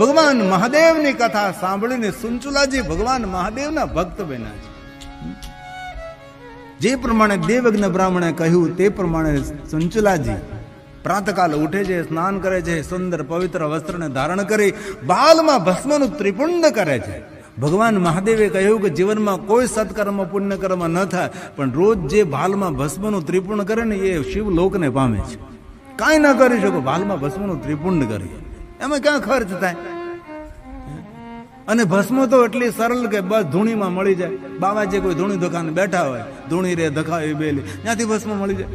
ભગવાન મહાદેવની કથા સાંભળીને સુંચુલાજી ભગવાન મહાદેવના ભક્ત બન્યા છે. જે પ્રમાણે દેવજ્ઞ બ્રાહ્મણે કહ્યું તે પ્રમાણે સુંચુલાજી પ્રાતકાલ ઉઠે છે, સ્નાન કરે છે, સુંદર પવિત્ર વસ્ત્રને ધારણ કરી બાલમાં ભસ્મનું ત્રિપુંડ કરે છે. ભગવાન મહાદેવે કહ્યું કે જીવનમાં કોઈ સત્કર્મ પુણ્ય કર્મ ન થાય, પણ રોજ જે બાલમાં ભસ્મનું ત્રિપુંડ કરે ને એ શિવલોકને પામે છે. કાંઈ ન કરી શકો, બાલમાં ભસ્મનું ત્રિપુંડ કરીએ. એમાં ક્યાં ખર્ચ થાય? અને ભસ્મો તો એટલી સરળ કે બસ ધૂણીમાં મળી જાય. બાવાજી કોઈ ધૂણી દુકાને બેઠા હોય, ધૂણી રે ધખાવી બેલી. ત્યાંથી ભસ્મ મળી જાય?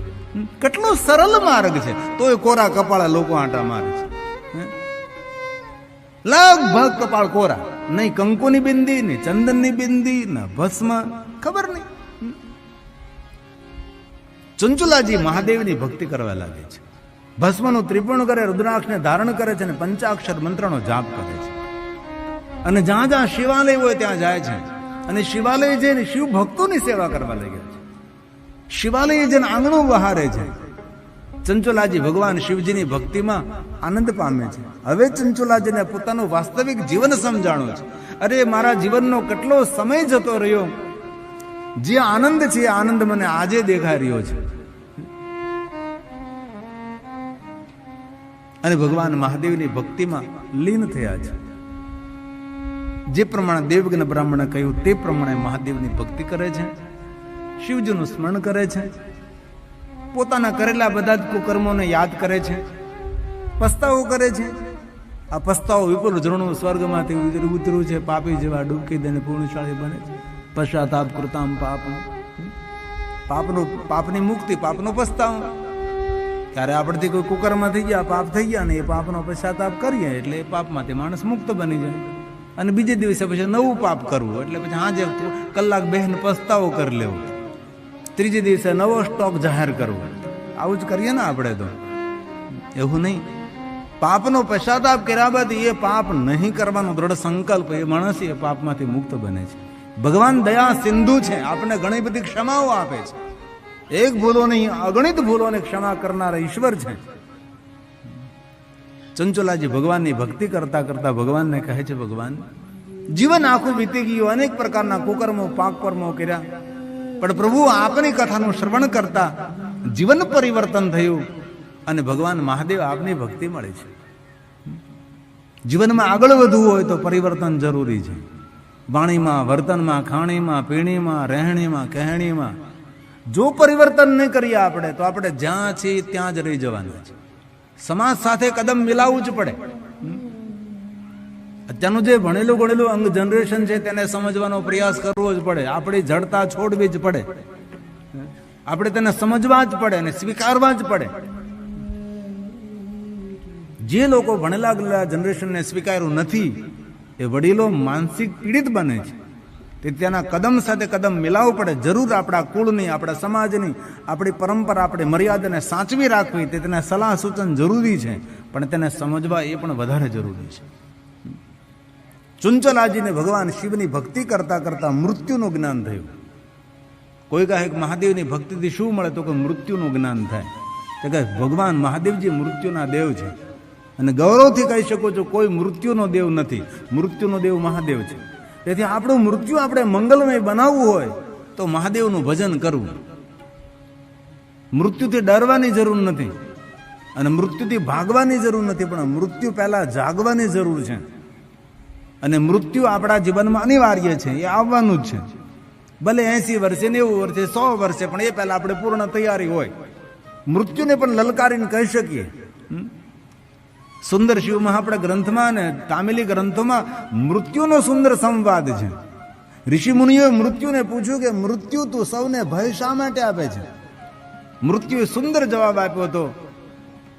કેટલો સરળ માર્ગ છે. તોય કોરા કપાળા લોકો આંટા મારે છે. લગભગ કપાળ કોરા. નહીં કંકુની બિંદી, નહીં ચંદનની બિંદી, ના ભસ્મ. ખબર નહીં? ચંચુલાજી મહાદેવની ભક્તિ કરવા લાગે છે. ભસ્મનું ત્રિપુણ કરે, રુદ્રાક્ષને ધારણ કરે છે અને પંચાક્ષર મંત્રનો જાપ કરે છે. અને જ્યાં જ્યાં શિવાલય હોય ત્યાં જાય છે. અને શિવાલય જઈને શિવ ભક્તોની સેવા કરવા લાગ્યા છે. શિવાલય જઈને આંગણો વહારે છે. ચંચુલાજી ભગવાન શિવજીની ભક્તિમાં આનંદ પામે છે. હવે ચંચુલાજીને પોતાનું વાસ્તવિક જીવન સમજાણું છે. અરે, મારા જીવનનો કેટલો સમય જતો રહ્યો. જે આનંદ છે, એ આનંદ મને આજે દેખાઈ રહ્યો છે. અને ભગવાન મહાદેવની ભક્તિમાં લીન થયા છે. જે પ્રમાણે દેવજ્ઞ બ્રાહ્મણે કહ્યું, તે પ્રમાણે મહાદેવની ભક્તિ કરે છે, શિવજીનું સ્મરણ કરે છે, પોતાના કરેલા બધા જ કુકર્મોને યાદ કરે છે, પસ્તાવો કરે છે. આ પસ્તાવો વિપુલ ઝરણું સ્વર્ગમાંથી ઉતરું છે, પાપી જેવા ડૂબકી દઈને પૂર્ણશાળી બને છે. પશ્ચાતાપ કૃતામ પાપ પાપનું, પાપની મુક્તિ, પાપનો પસ્તાવો. ત્યારે આપણથી કોઈ કુકરમાં થઈ ગયા, પાપ થઈ ગયા ને એ પાપનો પશ્ચાતાપ કરીએ એટલે એ પાપમાંથી માણસ મુક્ત બની જાય. અને બીજે દિવસે પછી નવું પાપ કરવું. એટલે પછી હાજે કલાક બહેન પસ્તાવો કરી લેવો. ત્રીજે દિવસે નવો સ્ટોક જાહેર કરવો. આવું જ કરીએ ને આપણે તો. એવું નહીં. પાપનો પશ્ચાતાપ કર્યા બાદ એ પાપ નહીં કરવાનો દ્રઢ સંકલ્પ એ માણસ એ પાપમાંથી મુક્ત બને છે. ભગવાન દયા સિંધુ છે. આપણને ઘણી બધી ક્ષમાઓ આપે છે. એક ભૂલો નહીં અગણિત ભૂલોને ક્ષમા કરનારા ઈશ્વર છે. ચંચુલાજી ભગવાનની ભક્તિ કરતા કરતા ભગવાનને કહે છે, ભગવાન, જીવન આખું વીતી ગયું, અનેક પ્રકારના કુકર્મો પાક કર્મો કર્યા. પણ પ્રભુ આપની કથાનું શ્રવણ કરતા જીવન પરિવર્તન થયું અને ભગવાન મહાદેવ આપની ભક્તિ મળે છે. જીવનમાં આગળ વધવું હોય તો પરિવર્તન જરૂરી છે. વાણીમાં, વર્તનમાં, ખાણીમાં, પીણીમાં, રહેણીમાં, કહેણીમાં જો પરિવર્તન નહીં કરીએ આપણે, તો આપણે જ્યાં છીએ ત્યાં જ રહી જવાના છે સમાજ સાથે કદમ મિલાવવું જ પડે. અત્યારનું જે ભણેલું ગણેલું અંગ જનરેશન છે તેને સમજવાનો પ્રયાસ કરવો જ પડે. આપણી જડતા છોડવી જ પડે. આપણે તેને સમજવા જ પડે અને સ્વીકારવા જ પડે. જે લોકો ભણેલા ગણેલા જનરેશનને સ્વીકાર્યું નથી, એ વડીલો માનસિક પીડિત બને છે. તે ત્યાંના કદમ સાથે કદમ મિલાવવું પડે. જરૂર આપણા કુળની, આપણા સમાજની, આપણી પરંપરા, આપણી મર્યાદાને સાચવી રાખવી તે તેના સલાહ સૂચન જરૂરી છે. પણ તેને સમજવા એ પણ વધારે જરૂરી છે. ચુંચલાજીને ભગવાન શિવની ભક્તિ કરતા કરતા મૃત્યુનું જ્ઞાન થયું. કોઈ કહે કે મહાદેવની ભક્તિથી શું મળે? તો કે મૃત્યુનું જ્ઞાન થાય. તો કે ભગવાન, મહાદેવજી મૃત્યુના દેવ છે. અને ગૌરવથી કહી શકો છો, કોઈ મૃત્યુનો દેવ નથી. મૃત્યુનો દેવ મહાદેવ છે. તેથી આપણું મૃત્યુ આપણે મંગલમય બનાવવું હોય તો મહાદેવનું ભજન કરવું. મૃત્યુથી ડરવાની જરૂર નથી અને મૃત્યુથી ભાગવાની જરૂર નથી, પણ મૃત્યુ પહેલાં જાગવાની જરૂર છે. અને મૃત્યુ આપણા જીવનમાં અનિવાર્ય છે, એ આવવાનું જ છે. ભલે એસી વર્ષે નેવું વર્ષે, સો વર્ષે, પણ એ પહેલાં આપણે પૂર્ણ તૈયારી હોય. મૃત્યુને પણ લલકારીને કહી શકીએ? સુંદર શિવ મહાપડા ગ્રંથમાં ને તામિલી ગ્રંથોમાં મૃત્યુનો સુંદર સંવાદ છે. ઋષિ મુનિઓએ મૃત્યુને પૂછ્યું કે, મૃત્યુ તું સૌને ભય શા માટે આપે છે? મૃત્યુએ સુંદર જવાબ આપ્યો હતો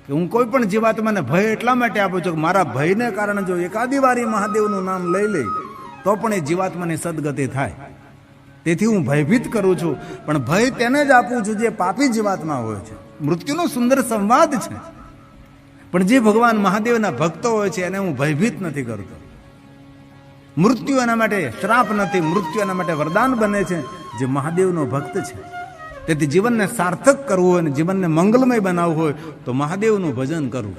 કે, હું કોઈ પણ જીવાત્માને ભય એટલા માટે આપું છું કે, મારા ભયને કારણે જો એકાદી વારી મહાદેવનું નામ લઈ લઈ તો પણ એ જીવાત્માની સદગતિ થાય. તેથી હું ભયભીત કરું છું, પણ ભય તેને જ આપું છું જે પાપી જીવાત્મા હોય છે. મૃત્યુનો સુંદર સંવાદ છે. પણ જે ભગવાન મહાદેવના ભક્તો હોય છે, એને હું ભયભીત નથી કરતો. મૃત્યુ એના માટે શ્રાપ નથી, મૃત્યુ એના માટે વરદાન બને છે, જે મહાદેવનો ભક્ત છે. તેથી જીવનને સાર્થક કરવું હોય અને જીવનને મંગલમય બનાવવું હોય, તો મહાદેવનું ભજન કરવું.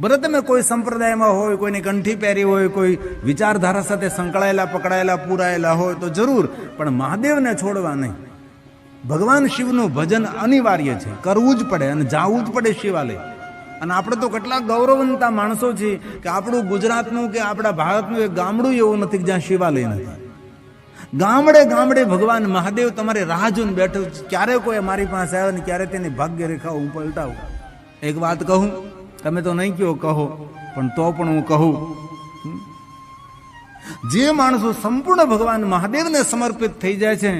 ભલે તમે કોઈ સંપ્રદાયમાં હોય, કોઈની કંઠી પહેરી હોય, કોઈ વિચારધારા સાથે સંકળાયેલા, પકડાયેલા, પૂરાયેલા હોય, તો જરૂર, પણ મહાદેવને છોડવા નહીં. ભગવાન શિવનું ભજન અનિવાર્ય છે, કરવું જ પડે અને જાવું જ પડે શિવાલય. અને આપણે તો કેટલા ગૌરવંતા માણસો છીએ કે આપણું ગુજરાતનું કે આપણા ભારતનું એક ગામડું એવું નથી જ્યાં શિવાલય નથી ગામડે ગામડે ભગવાન મહાદેવ તમારે રાહ જોઈને બેઠો. ક્યારે કોઈ મારી પાસે આવે ને ક્યારે તેની ભાગ્ય રેખા હું એક વાત કહું, તમે તો નહીં કહો કહો, પણ તો પણ હું કહું. જે માણસો સંપૂર્ણ ભગવાન મહાદેવને સમર્પિત થઈ જાય છે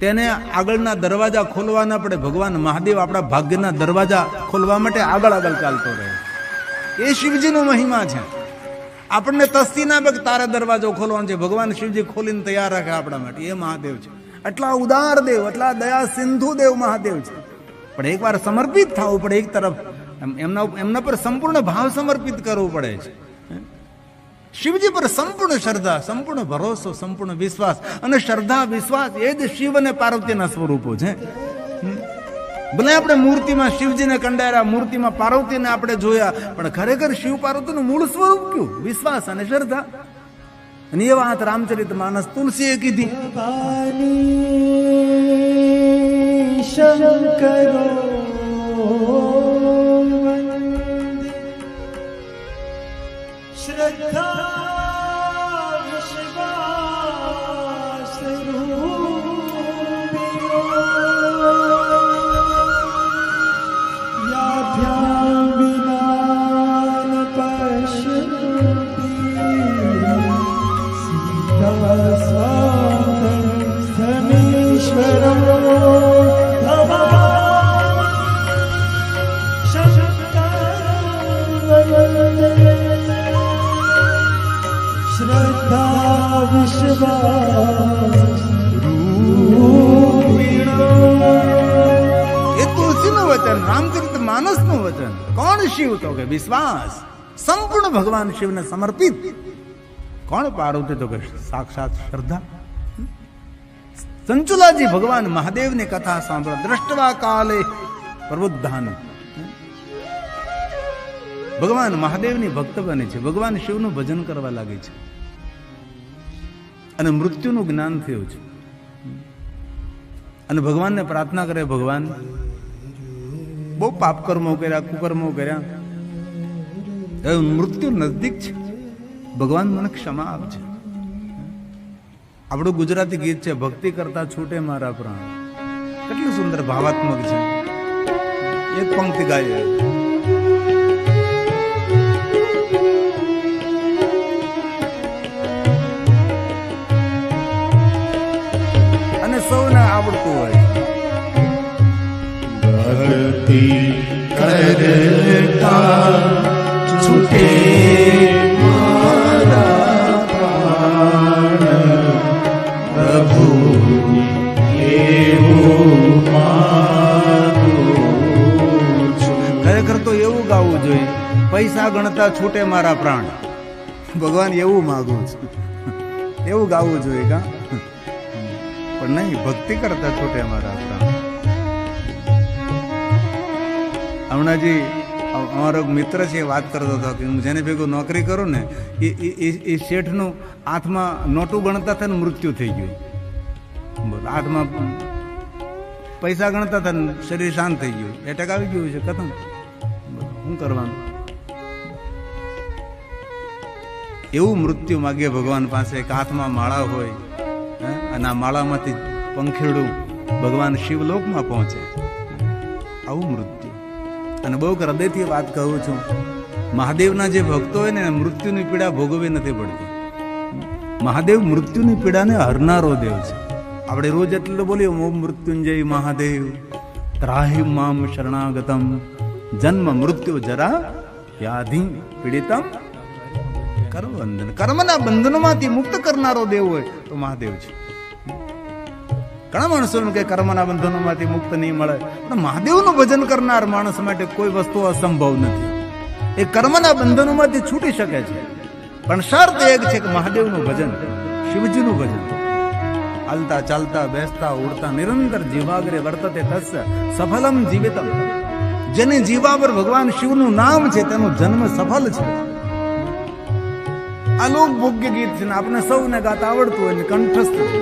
તેને આગળના દરવાજા ખોલવાના પડે. ભગવાન મહાદેવ આપણા ભાગ્યના દરવાજા ખોલવા માટે આગળ આગળ ચાલતો રહે. એ શિવજીનો મહિમા છે. આપણને તસ્તી ના તારા દરવાજો ખોલવાનો છે. ભગવાન શિવજી ખોલીને તૈયાર રાખે આપણા માટે. એ મહાદેવ છે. એટલા ઉદાર દેવ એટલા દયા સિંધુ દેવ મહાદેવ છે. પણ એકવાર સમર્પિત થવું પડે એક તરફ. એમ- એમના એમના પર સંપૂર્ણ ભાવ સમર્પિત કરવું પડે છે. શિવજી પર સંપૂર્ણ શ્રદ્ધા, સંપૂર્ણ ભરોસો, સંપૂર્ણ વિશ્વાસ અને શ્રદ્ધા, વિશ્વાસ એ જ શિવ અને પાર્વતીના સ્વરૂપો છે. ભલે આપણે મૂર્તિમાં શિવજીને કંડાયેલા મૂર્તિમાં પાર્વતીને આપણે જોયા, પણ ખરેખર શિવ પાર્વતીનું મૂળ સ્વરૂપ કયું? વિશ્વાસ અને શ્રદ્ધા. અને એ વાત રામચરિત માનસ તુલસીએ કીધી. શંકરો શ્રદ્ધા વિશ્વાસ એ વચન રામચરિત માનસનું વચન કોણ શિવ તો કે વિશ્વાસ સંપૂર્ણ ભગવાન શિવને સમર્પિત કોણ પાર્વતી તો કે સાક્ષાત શ્રદ્ધા સંચુલાજી ભગવાન મહાદેવની કથા સાંભળો દ્રષ્ટવા કાલે પ્રબુદ્ધાનું ભગવાન મહાદેવની ભક્ત બને છે ભગવાન શિવનું ભજન કરવા લાગે છે અને મૃત્યુનું જ્ઞાન થયું છે. અને ભગવાનને પ્રાર્થના કરે ભગવાન, બહુ પાપ કર્મો કર્યા, કુકર્મો કર્યા. હવે મૃત્યુ નજદીક છે. ભગવાન મને ક્ષમા આપજે. આપણું ગુજરાતી ગીત છે, ભક્તિ કરતા છૂટે મારા પ્રાણ. કેટલું સુંદર ભાવાત્મક છે. એક પંક્તિ ગાય ખરેખર તો એવું ગાવું જોઈએ, પૈસા ગણતા છૂટે મારા પ્રાણ. ભગવાન, એવું માગું છું. એવું ગાવું જોઈએ કા? પણ નહીં, ભક્તિ કરતા છૂટે મારા પ્રાણ. હમણાં અમારો મિત્ર છે, વાત કરતો હતો કે હું જેને ભેગું નોકરી કરું ને, એ, એ- શેઠનું હાથમાં નોટું ગણતા થઈને મૃત્યુ થઈ ગયું. હાથમાં પૈસા ગણતા હતા શરીર શાંત થઈ ગયું. એટેક આવી ગયું છે, કથમ? શું કરવાનું? એવું મૃત્યુ માગીએ ભગવાન પાસે, એક હાથમાં માળા હોય અને આ માળામાંથી પંખીડું ભગવાન શિવલોકમાં પહોંચે. આવું મૃત્યુ. અને બહુ હૃદયથી વાત કહું છું, મહાદેવના જે ભક્તો હોય ને મૃત્યુની પીડા ભોગવવી નથી પડતી. મહાદેવ મૃત્યુની પીડાને હરનારો દેવ છે. આપણે રોજ એટલું બોલીએ મૃત્યુંજય મહાદેવ ત્રાહિ મામ શરણાગતમ જન્મ મૃત્યુ જરા વ્યાધિ પીડિતમ કર્મ બંધન કર્મના બંધનોમાંથી મુક્ત કરનારો દેવ હોય તો મહાદેવ છે ઘણા માણસો એમ કે કર્મના બંધનોમાંથી મુક્ત નહીં મળે. પણ મહાદેવનું ભજન કરનાર માણસ માટે કોઈ વસ્તુ અસંભવ નથી. એ કર્મના બંધનોમાંથી છૂટી શકે છે. પણ શરત એક છે કે મહાદેવનું ભજન, શિવજીનું ભજન. હાલતા ચાલતા, બેસતા, ઉડતા, નિરંતર જીવાગ્રે વર્તતે તસ્ય સફલમ જીવિતમ. જેને જીવા પર ભગવાન શિવનું નામ છે, તેનો જન્મ સફળ છે. આ લોક ભોગ્ય ગીત છે આપણે સૌને ગાતા આવડતું હોય કંઠસ્થ છે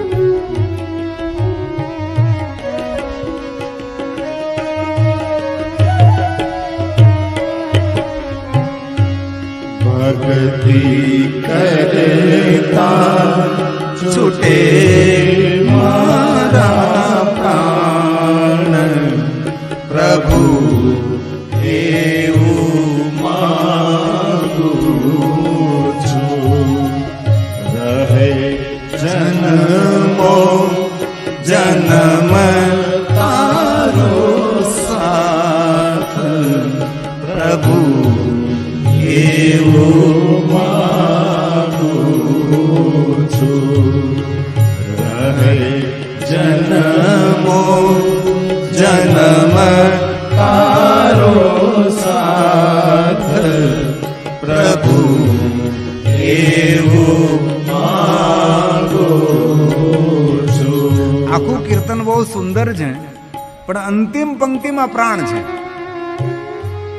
ભક્તિ કરતા અંતિમ પંક્તિમાં પ્રાણ છે.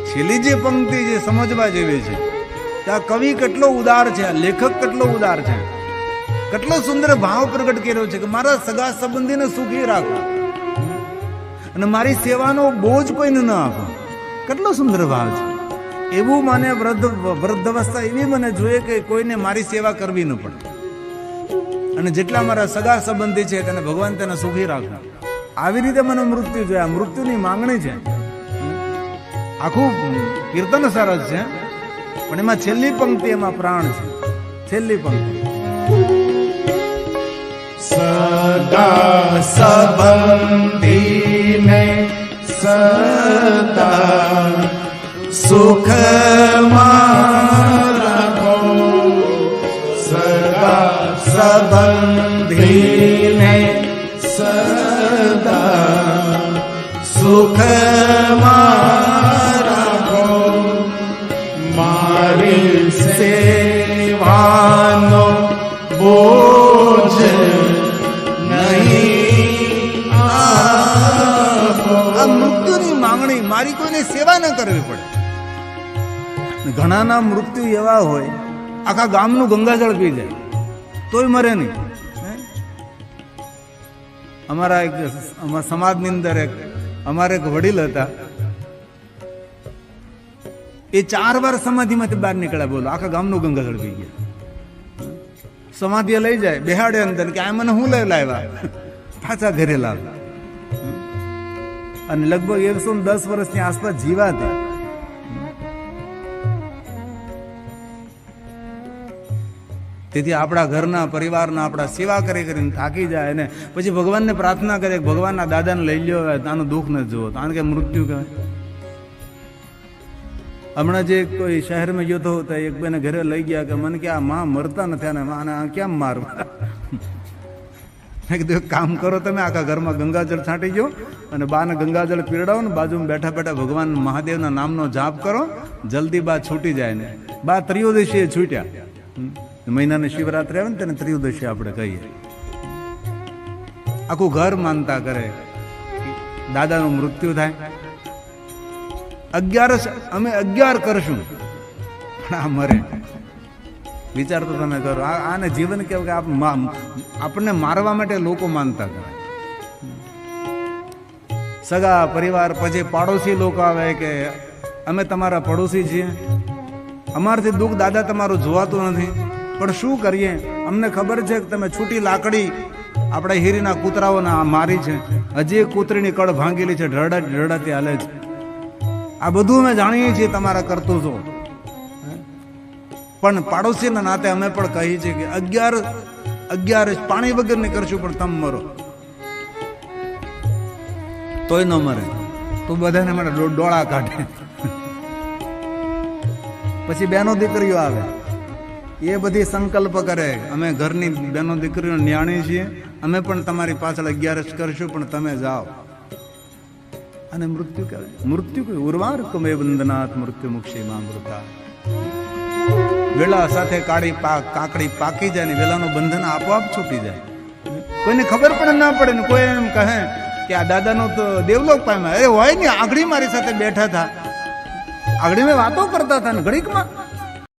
છેલ્લી જે પંક્તિ જે સમજવા જેવી છે ત્યાં કવિ કેટલો ઉદાર છે લેખક કેટલો ઉદાર છે. કેટલો સુંદર ભાવ પ્રગટ કર્યો છે કે મારા સગા સંબંધીને સુખી રાખો. અને મારી સેવાનો બોજ કોઈને ન આપો. કેટલો સુંદર ભાવ છે. એવું મને વૃદ્ધ વૃદ્ધ અવસ્થા એવી મને જોઈએ કે કોઈને મારી સેવા કરવી ન પડે. અને જેટલા મારા સગા સંબંધી છે તેને ભગવાન તેને સુખી રાખે. આવી રીતે મને મૃત્યુ છે. આ મૃત્યુની માંગણી છે. આખું કીર્તન સરસ છે. પણ એમાં છેલ્લી પંક્તિ એમાં પ્રાણ છે. છેલ્લી પંક્તિ. સદા સંબંધીને સદા સુખમાં માંગણી મારી કોઈને સેવા ન કરવી પડે. મૃત્યુ એવા હોય, આખા ગામનું ગંગાજળ પી જાય મરે નહીં. અમારા એક અમારા સમાજની અંદર એક, અમારે એક વડીલ હતા. એ ચાર વાર સમાધિમાંથી બહાર નીકળ્યા બોલો, આખા ગામનું ગંગાજળ પી ગયા. સમાધિ લઈ જાય, બેહાડે અંદર કે આ મને હું લઈ લાવ્યા? પાછા ઘરે લાવ. અને લગભગ એકસો દસ વર્ષની આસપાસ જીવા હતા તેથી આપણા ઘરના પરિવારના આપણા સેવા કરી કરીને થાકી જાય અને પછી ભગવાનને પ્રાર્થના કરે ભગવાનના દાદાને લઈ લ્યો તાનું દુઃખ ન જુઓ. કારણ કે મૃત્યુ કહેવાય. હમણાં જે કોઈ શહેરમાં ગયો હતો એક બેને ઘરે લઈ ગયા કે મને કે આ માં મરતા નથી અને આને આ કેમ મારવા? મેં કીધું કામ કરો તમે, આખા ઘરમાં ગંગાજળ છાંટી ગયો અને બાને ગંગાજળ પીરડાવો ને બાજુમાં બેઠા બેઠા ભગવાન મહાદેવના નામનો જાપ કરો, જલ્દી બા છૂટી જાય ને. બા ત્રિયોદશીએ છૂટ્યા. મહિનાની શિવરાત્રી આવે ને તેને ત્રિયોદશી આપણે કહીએ. આખું ઘર માનતા કરે. દાદાનું મૃત્યુ થાય. અગિયારસ અમે અગિયાર કરશું. પણ આ મરે. વિચાર તો તમે કરો. આને જીવન કેવું કે આપ આપણને મારવા માટે લોકો માનતા કરે સગા, પરિવાર, પછી પાડોશી લોકો આવે કે અમે તમારા પડોશી છીએ. અમારથી દુઃખ દાદા તમારું જોવાતું નથી. પણ શું કરીએ? અમને ખબર છે કે તમે છૂટી લાકડી આપણા હીરીના કૂતરાઓને મારી છે. હજી કૂતરીની કળ ભાંગેલી છે. ઢળડા ઢળડાતી હાલે છે. આ બધું અમે જાણીએ છીએ તમારા કરતૂતો પણ પાડોશીના નાતે અમે પણ કહીએ છીએ કે અગિયાર અગિયાર પાણી વગરની કરશું, પણ તમે મરો. તોય ન મરે. તો બધાને મને ડોળા કાઢે. પછી બેનો દીકરીઓ આવે. એ બધી સંકલ્પ કરે. અમે ઘરની બેનો દીકરીઓ ન્યાણી છીએ. અમે પણ તમારી પાછળ અગિયારસ કરશું, પણ તમે જાઓ. અને મૃત્યુ કહેવાય મૃત્યુ કોઈ ઉર્વાર કમે બંધનાથ મૃત્યુ મુક્ષી માં મૃતા. વેલા સાથે કાળી પાક, કાકડી પાકી જાય ને વેલાનું બંધન આપોઆપ છૂટી જાય. કોઈને ખબર પણ ના પડે ને કોઈ એમ કહે કે આ દાદાનો તો દેવલોક પામ્યા. અરે હોય ને, આંગળી મારી સાથે બેઠા હતા. આગળ મેં વાતો કરતા હતા ને ઘડીકમાં.